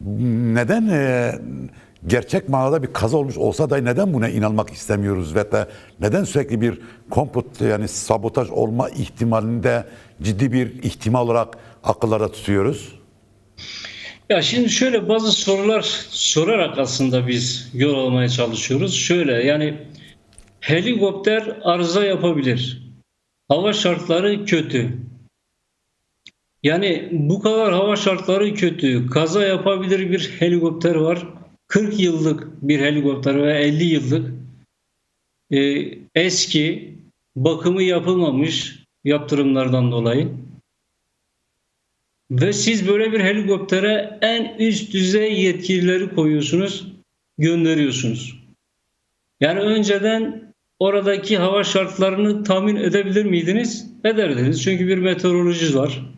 neden e, gerçek manada bir kaza olmuş olsa da neden buna inanmak istemiyoruz ve de neden sürekli bir komplot yani sabotaj olma ihtimalinde ciddi bir ihtimal olarak akıllarda tutuyoruz? Ya şimdi şöyle bazı sorular sorarak aslında biz yol almaya çalışıyoruz. Şöyle yani helikopter arıza yapabilir. Hava şartları kötü. Yani bu kadar hava şartları kötü. Kaza yapabilir bir helikopter var. 40 yıllık bir helikopter veya 50 yıllık. Ee, eski, bakımı yapılmamış yaptırımlardan dolayı. Ve siz böyle bir helikoptere en üst düzey yetkilileri koyuyorsunuz, gönderiyorsunuz. Yani önceden oradaki hava şartlarını tahmin edebilir miydiniz? Ederdiniz. Çünkü bir meteorolojist var.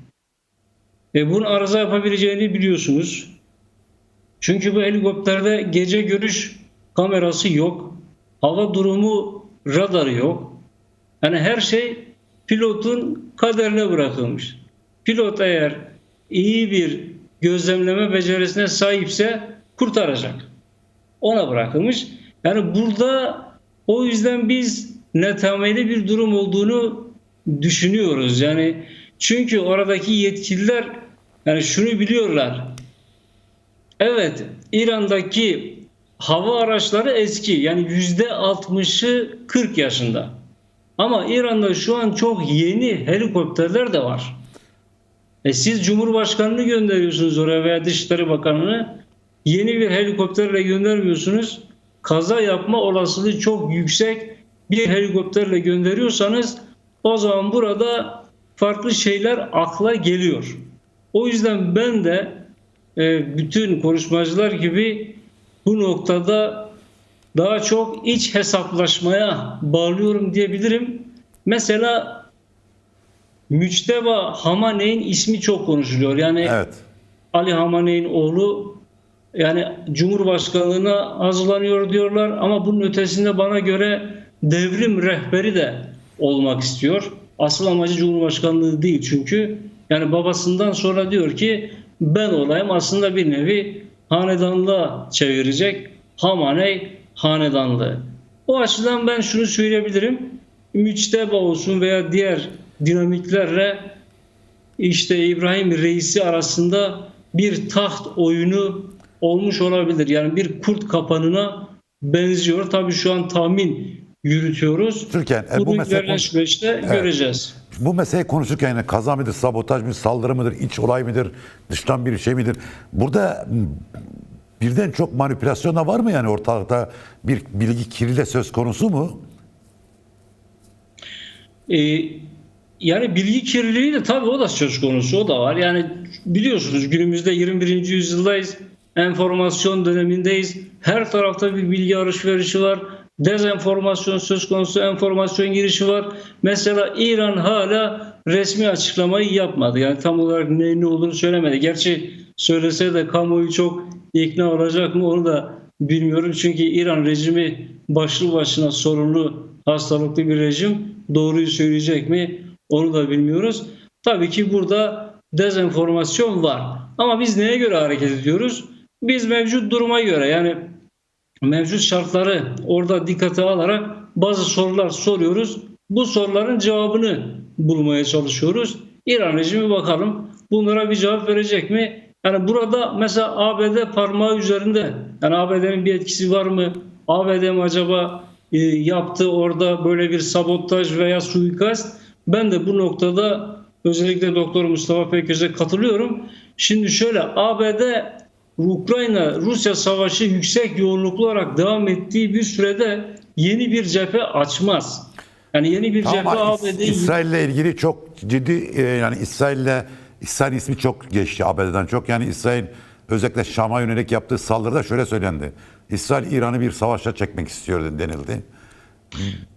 E bunun arıza yapabileceğini biliyorsunuz. Çünkü bu helikopterde gece görüş kamerası yok. Hava durumu radarı yok. Yani her şey pilotun kaderine bırakılmış. Pilot eğer iyi bir gözlemleme becerisine sahipse kurtaracak. Ona bırakılmış. Yani burada o yüzden biz netameli bir durum olduğunu düşünüyoruz. Yani çünkü oradaki yetkililer yani şunu biliyorlar. Evet, İran'daki hava araçları eski. Yani yüzde 60'ı 40 yaşında. Ama İran'da şu an çok yeni helikopterler de var. E siz Cumhurbaşkanını gönderiyorsunuz oraya veya Dışişleri Bakanı'nı. Yeni bir helikopterle göndermiyorsunuz. Kaza yapma olasılığı çok yüksek bir helikopterle gönderiyorsanız o zaman burada farklı şeyler akla geliyor. O yüzden ben de e, bütün konuşmacılar gibi bu noktada daha çok iç hesaplaşmaya bağlıyorum diyebilirim. Mesela Müçteba Hamaney'in ismi çok konuşuluyor. Yani Evet. Ali Hamaney'in oğlu yani Cumhurbaşkanlığına hazırlanıyor diyorlar ama bunun ötesinde bana göre devrim rehberi de olmak istiyor. Asıl amacı Cumhurbaşkanlığı değil çünkü yani babasından sonra diyor ki ben olayım aslında bir nevi hanedanlığa çevirecek Hamaney hanedanlığı. O açıdan ben şunu söyleyebilirim. Müçteba olsun veya diğer dinamiklerle işte İbrahim Reisi arasında bir taht oyunu olmuş olabilir. Yani bir kurt kapanına benziyor. Tabii şu an tahmin yürütüyoruz. Türkiye, e, bu mesele- süreçte göreceğiz. Bu meseleyi konuşurken yani kaza mıdır, sabotaj mıdır, saldırı mıdır, iç olay mıdır, dıştan bir şey midir? Burada birden çok manipülasyon da var mı yani ortalıkta bir bilgi kirliliği de söz konusu mu? Ee, yani bilgi kirliliği de tabii o da söz konusu, o da var. Yani biliyorsunuz günümüzde 21. yüzyıldayız, enformasyon dönemindeyiz. Her tarafta bir bilgi alışverişi var. Dezenformasyon söz konusu, enformasyon girişi var. Mesela İran hala resmi açıklamayı yapmadı. Yani tam olarak ne, ne olduğunu söylemedi. Gerçi söylese de kamuoyu çok ikna olacak mı onu da bilmiyorum. Çünkü İran rejimi başlı başına sorunlu, hastalıklı bir rejim. Doğruyu söyleyecek mi onu da bilmiyoruz. Tabii ki burada dezenformasyon var. Ama biz neye göre hareket ediyoruz? Biz mevcut duruma göre yani mevcut şartları orada dikkate alarak bazı sorular soruyoruz. Bu soruların cevabını bulmaya çalışıyoruz. İran rejimi bakalım bunlara bir cevap verecek mi? Yani burada mesela ABD parmağı üzerinde. Yani ABD'nin bir etkisi var mı? ABD mi acaba e, yaptı orada böyle bir sabotaj veya suikast? Ben de bu noktada özellikle Doktor Mustafa Peköz'e katılıyorum. Şimdi şöyle ABD Ukrayna-Rusya savaşı yüksek yoğunluklu olarak devam ettiği bir sürede yeni bir cephe açmaz. Yani yeni bir cephe Ama İs- ABD'yi İsrail'le ilgili çok ciddi e, yani İsrail'le İsrail ismi çok geçti ABD'den çok. Yani İsrail özellikle Şam'a yönelik yaptığı saldırıda şöyle söylendi. İsrail İran'ı bir savaşa çekmek istiyor denildi.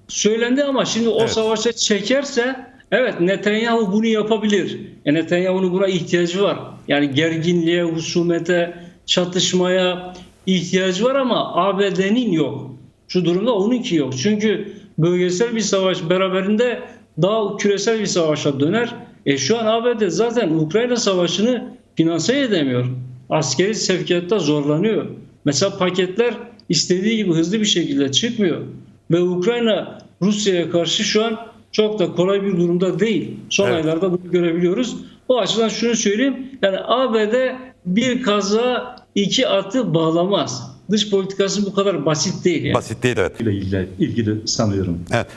söylendi ama şimdi o Evet. savaşa çekerse evet Netanyahu bunu yapabilir. E Netanyahu'nun buna ihtiyacı var. Yani gerginliğe, husumete, çatışmaya ihtiyacı var ama ABD'nin yok. Şu durumda onunki yok. Çünkü bölgesel bir savaş beraberinde daha küresel bir savaşa döner. E şu an ABD zaten Ukrayna savaşını finanse edemiyor. askeri sevkiyatta zorlanıyor. Mesela paketler istediği gibi hızlı bir şekilde çıkmıyor. Ve Ukrayna Rusya'ya karşı şu an çok da kolay bir durumda değil. Son Evet. aylarda bunu görebiliyoruz. O açıdan şunu söyleyeyim. Yani ABD bir kaza iki atı bağlamaz. Dış politikası bu kadar basit değil. Yani. Basit değil evet. ile ilgili, ilgili sanıyorum. Evet.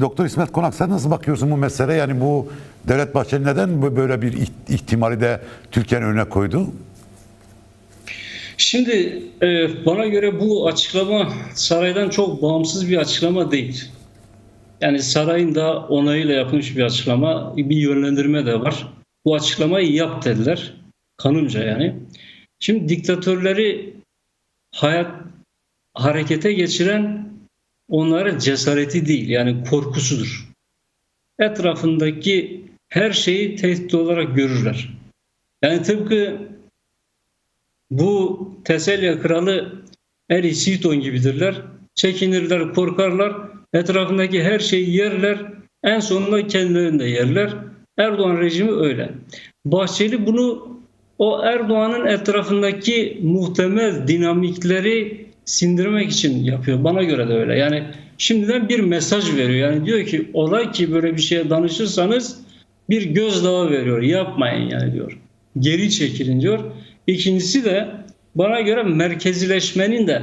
Doktor İsmet Konak sen nasıl bakıyorsun bu meseleye? Yani bu Devlet Bahçeli neden bu- böyle bir iht- ihtimali de Türkiye'nin önüne koydu? Şimdi e, bana göre bu açıklama saraydan çok bağımsız bir açıklama değil. Yani sarayın da onayıyla yapılmış bir açıklama, bir yönlendirme de var. Bu açıklamayı yap dediler. Kanımca yani. Şimdi diktatörleri hayat harekete geçiren onların cesareti değil yani korkusudur. Etrafındaki her şeyi tehdit olarak görürler. Yani tıpkı bu Teselya kralı Eri Siton gibidirler. Çekinirler, korkarlar. Etrafındaki her şeyi yerler. En sonunda kendilerini de yerler. Erdoğan rejimi öyle. Bahçeli bunu o Erdoğan'ın etrafındaki muhtemel dinamikleri sindirmek için yapıyor. Bana göre de öyle. Yani şimdiden bir mesaj veriyor. Yani diyor ki olay ki böyle bir şeye danışırsanız bir gözdağı veriyor. Yapmayın yani diyor. Geri çekilin diyor. İkincisi de bana göre merkezileşmenin de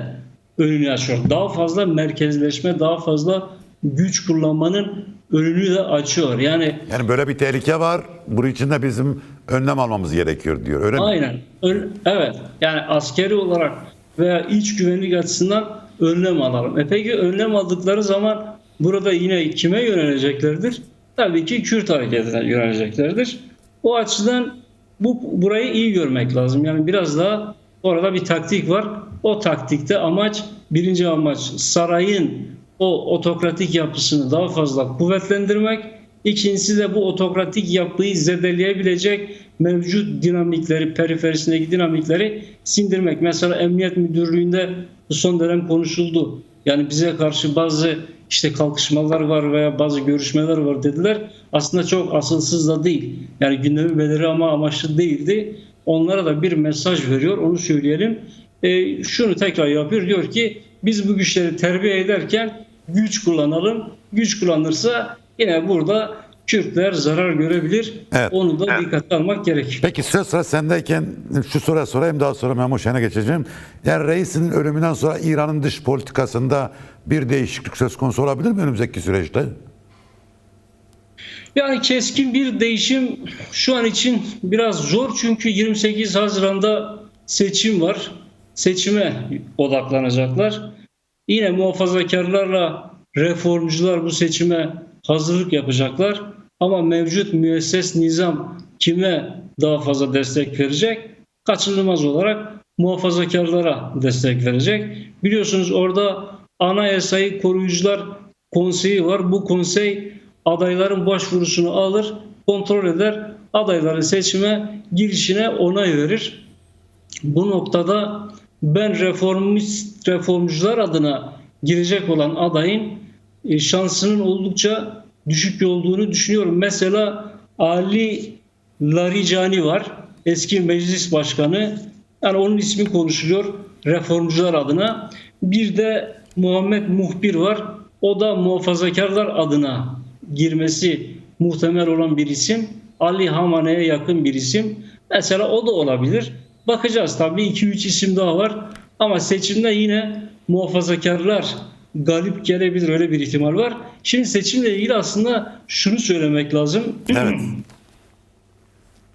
önünü açıyor. Daha fazla merkezleşme, daha fazla güç kullanmanın önünü de açıyor. Yani Yani böyle bir tehlike var. Bunun için de bizim önlem almamız gerekiyor diyor. Öyle mi? Aynen. Ön- evet. Yani askeri olarak veya iç güvenlik açısından önlem alalım. E peki önlem aldıkları zaman burada yine kime yöneleceklerdir? Tabii ki Kürt hareketine yöneleceklerdir. O açıdan bu burayı iyi görmek lazım. Yani biraz daha orada bir taktik var. O taktikte amaç birinci amaç sarayın o otokratik yapısını daha fazla kuvvetlendirmek. İkincisi de bu otokratik yapıyı zedeleyebilecek mevcut dinamikleri, periferisindeki dinamikleri sindirmek. Mesela Emniyet Müdürlüğü'nde bu son dönem konuşuldu. Yani bize karşı bazı işte kalkışmalar var veya bazı görüşmeler var dediler. Aslında çok asılsız da değil. Yani gündemi belirli ama amaçlı değildi. Onlara da bir mesaj veriyor. Onu söyleyelim. E, şunu tekrar yapıyor. Diyor ki biz bu güçleri terbiye ederken güç kullanalım. Güç kullanırsa yine burada Kürtler zarar görebilir. Evet. Onu da dikkate almak gerekir. Peki söz sıra sendeyken şu soruya sorayım daha sonra Memo Şen'e geçeceğim. Yani reisinin ölümünden sonra İran'ın dış politikasında bir değişiklik söz konusu olabilir mi önümüzdeki süreçte? Yani keskin bir değişim şu an için biraz zor çünkü 28 Haziran'da seçim var. Seçime odaklanacaklar. Yine muhafazakarlarla reformcular bu seçime hazırlık yapacaklar. Ama mevcut müesses nizam kime daha fazla destek verecek? Kaçınılmaz olarak muhafazakarlara destek verecek. Biliyorsunuz orada anayasayı koruyucular konseyi var. Bu konsey adayların başvurusunu alır, kontrol eder, adayların seçime girişine onay verir. Bu noktada ben reformist reformcular adına girecek olan adayın e, şansının oldukça düşük olduğunu düşünüyorum. Mesela Ali Laricani var. Eski meclis başkanı. Yani onun ismi konuşuluyor reformcular adına. Bir de Muhammed Muhbir var. O da muhafazakarlar adına girmesi muhtemel olan bir isim. Ali Hamane'ye yakın bir isim. Mesela o da olabilir. Bakacağız tabii 2-3 isim daha var. Ama seçimde yine muhafazakarlar galip gelebilir öyle bir ihtimal var. Şimdi seçimle ilgili aslında şunu söylemek lazım. Evet.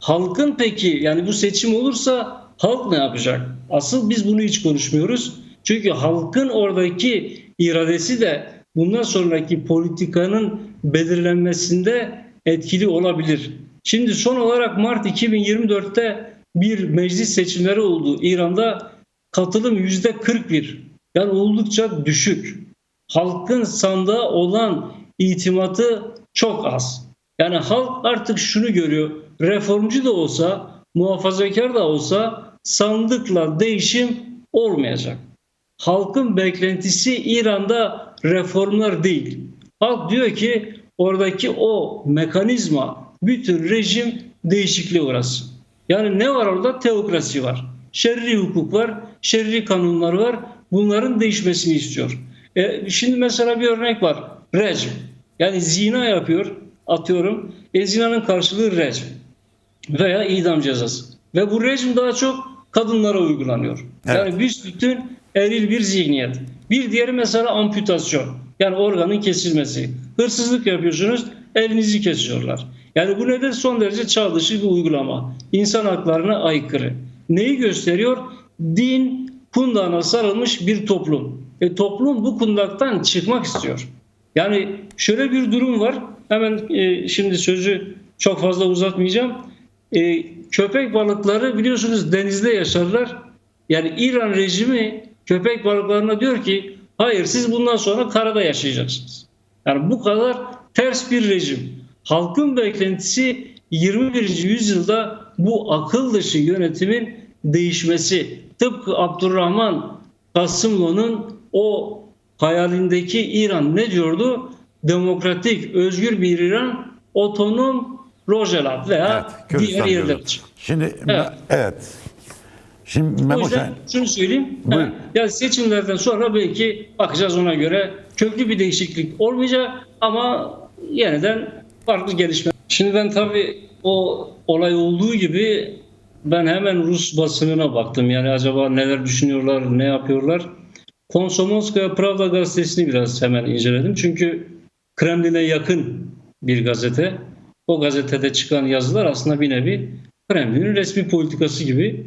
Halkın peki yani bu seçim olursa halk ne yapacak? Asıl biz bunu hiç konuşmuyoruz. Çünkü halkın oradaki iradesi de bundan sonraki politikanın belirlenmesinde etkili olabilir. Şimdi son olarak Mart 2024'te bir meclis seçimleri oldu. İran'da katılım yüzde 41. Yani oldukça düşük. Halkın sandığa olan itimatı çok az. Yani halk artık şunu görüyor. Reformcu da olsa, muhafazakar da olsa sandıkla değişim olmayacak. Halkın beklentisi İran'da reformlar değil. Halk diyor ki oradaki o mekanizma, bütün rejim değişikliğe uğrasın. Yani ne var orada? Teokrasi var. Şerri hukuk var, şerri kanunlar var. Bunların değişmesini istiyor. E, şimdi mesela bir örnek var. Recm. Yani zina yapıyor, atıyorum. E, zinanın karşılığı recm veya idam cezası. Ve bu rejim daha çok kadınlara uygulanıyor. Evet. Yani büsbütün eril bir zihniyet. Bir diğeri mesela amputasyon. Yani organın kesilmesi. Hırsızlık yapıyorsunuz, elinizi kesiyorlar. Yani bu neden son derece çağ dışı bir uygulama. İnsan haklarına aykırı. Neyi gösteriyor? Din kundağına sarılmış bir toplum. E toplum bu kundaktan çıkmak istiyor. Yani şöyle bir durum var. Hemen e, şimdi sözü çok fazla uzatmayacağım. E, köpek balıkları biliyorsunuz denizde yaşarlar. Yani İran rejimi köpek balıklarına diyor ki hayır siz bundan sonra karada yaşayacaksınız. Yani bu kadar ters bir rejim. Halkın beklentisi 21. yüzyılda bu akıl dışı yönetimin değişmesi. Tıpkı Abdurrahman Kasımlı'nın o hayalindeki İran ne diyordu? Demokratik, özgür bir İran, otonom Rojalat veya Evet, diğer yerler. Şimdi Evet. evet. Şimdi O Memo yüzden Şahin, şunu söyleyeyim. Buyurun. Yani seçimlerden sonra belki bakacağız ona göre. Köklü bir değişiklik olmayacak ama yeniden farklı gelişme. Şimdi ben tabii o olay olduğu gibi ben hemen Rus basınına baktım. Yani acaba neler düşünüyorlar, ne yapıyorlar? Komsomolskaya Pravda gazetesini biraz hemen inceledim. Çünkü Kremlin'e yakın bir gazete. O gazetede çıkan yazılar aslında bir nevi Kremlin'in resmi politikası gibi.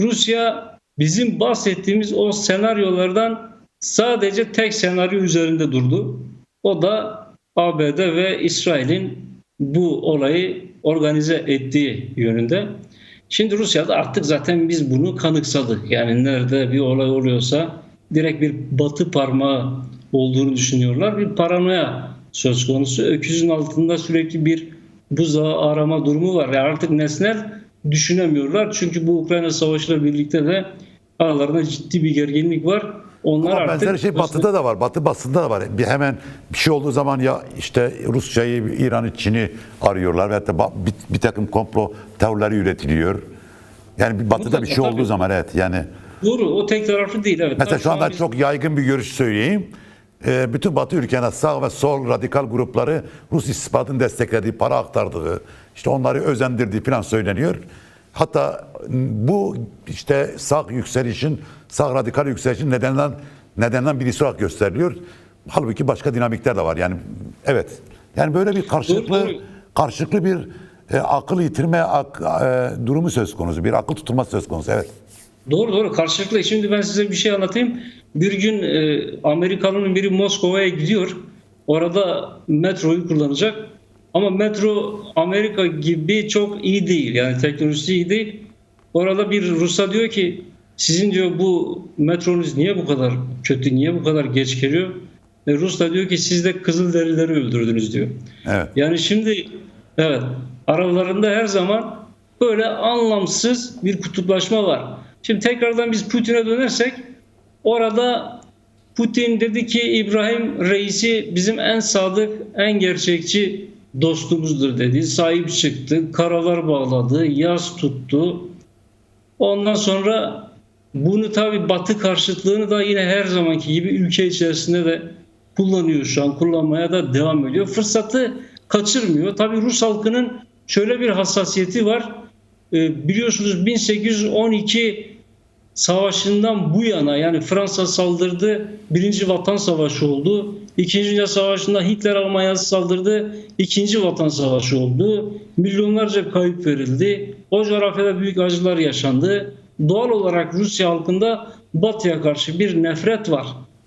Rusya bizim bahsettiğimiz o senaryolardan sadece tek senaryo üzerinde durdu. O da ABD ve İsrail'in bu olayı organize ettiği yönünde. Şimdi Rusya'da artık zaten biz bunu kanıksadık. Yani nerede bir olay oluyorsa direkt bir batı parmağı olduğunu düşünüyorlar. Bir paranoya söz konusu. Öküzün altında sürekli bir buzağı arama durumu var. Yani artık nesnel düşünemiyorlar. Çünkü bu Ukrayna Savaşı'yla birlikte de aralarında ciddi bir gerginlik var. Onlar Ama artık benzer şey Batı'da da var. Batı basında da var. Bir hemen bir şey olduğu zaman ya işte Rusya'yı, İran'ı, Çin'i arıyorlar ve hatta bir, bir takım komplo teorileri üretiliyor. Yani bir Batı'da bir şey Mutlaka, olduğu zaman evet yani Doğru. O tek taraflı değil. Evet. Mesela şu anda çok yaygın bir görüş söyleyeyim. Ee, bütün Batı ülkelerine sağ ve sol radikal grupları Rus istihbaratın desteklediği, para aktardığı, işte onları özendirdiği falan söyleniyor. Hatta bu işte sağ yükselişin, sağ radikal yükselişin nedeninden nedeninden birisi olarak gösteriliyor. Halbuki başka dinamikler de var. Yani evet. Yani böyle bir karşılıklı karşılıklı bir e, akıl yitirme ak- e, durumu söz konusu. Bir akıl tutulması söz konusu. Evet. Doğru doğru karşılıklı. Şimdi ben size bir şey anlatayım. Bir gün e, Amerikalı'nın biri Moskova'ya gidiyor. Orada metroyu kullanacak. Ama metro Amerika gibi çok iyi değil. Yani teknolojisi iyi değil. Orada bir Rus'a diyor ki sizin diyor bu metronuz niye bu kadar kötü, niye bu kadar geç geliyor? E, Rus da diyor ki siz de Kızılderilileri öldürdünüz diyor. Evet. Yani şimdi evet aralarında her zaman böyle anlamsız bir kutuplaşma var. Şimdi tekrardan biz Putin'e dönersek orada Putin dedi ki İbrahim Reis'i bizim en sadık, en gerçekçi dostumuzdur dedi. Sahip çıktı, karalar bağladı, yaz tuttu. Ondan sonra bunu tabi Batı karşıtlığını da yine her zamanki gibi ülke içerisinde de kullanıyor şu an. Kullanmaya da devam ediyor. Fırsatı kaçırmıyor. Tabi Rus halkının şöyle bir hassasiyeti var. Ee, biliyorsunuz 1812 savaşından bu yana yani Fransa saldırdı. Birinci Vatan Savaşı oldu. İkinci Dünya Savaşı'nda Hitler Almanya'sı saldırdı. İkinci Vatan Savaşı oldu. Milyonlarca kayıp verildi. O coğrafyada büyük acılar yaşandı. Doğal olarak Rusya halkında Batı'ya karşı bir nefret var.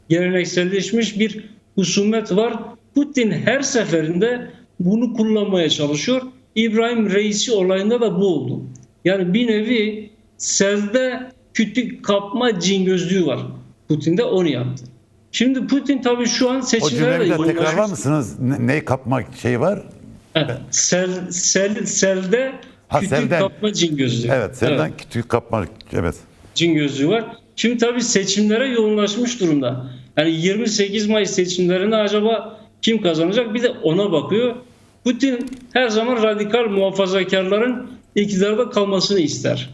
Gelenekselleşmiş bir husumet var. Putin her seferinde bunu kullanmaya çalışıyor. İbrahim Reisi olayında da bu oldu. Yani bir nevi selde kütük kapma cin gözlüğü var. Putin de onu yaptı. Şimdi Putin tabii şu an O seçimlere de cümleyi tekrarlar mısınız? Ne, neyi kapmak şeyi var? Evet, Sel, sel, selde Ha, kütük selden. kapma cin gözlüğü. Evet, senden kütük kapmak. Evet. cin gözlüğü var. Şimdi tabii seçimlere yoğunlaşmış durumda. Yani 28 Mayıs seçimlerinde acaba kim kazanacak? Bir de ona bakıyor. Putin her zaman radikal muhafazakarların iktidarda kalmasını ister.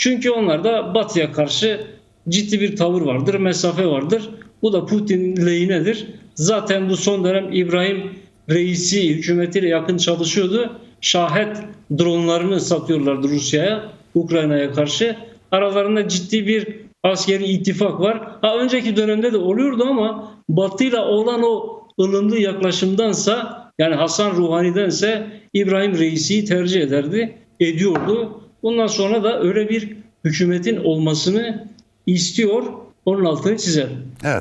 Çünkü onlarda Batı'ya karşı ciddi bir tavır vardır, mesafe vardır. Bu da Putin lehinedir. Zaten bu son dönem İbrahim reisi hükümetiyle yakın çalışıyordu. Şahet dronlarını satıyorlardı Rusya'ya, Ukrayna'ya karşı. Aralarında ciddi bir askeri ittifak var. Ha önceki dönemde de oluyordu ama Batı'yla olan o ılımlı yaklaşımdansa yani Hasan Ruhani'dense İbrahim Reisi'yi tercih ederdi, ediyordu. Bundan sonra da öyle bir hükümetin olmasını istiyor. Onun altını çizelim. Evet.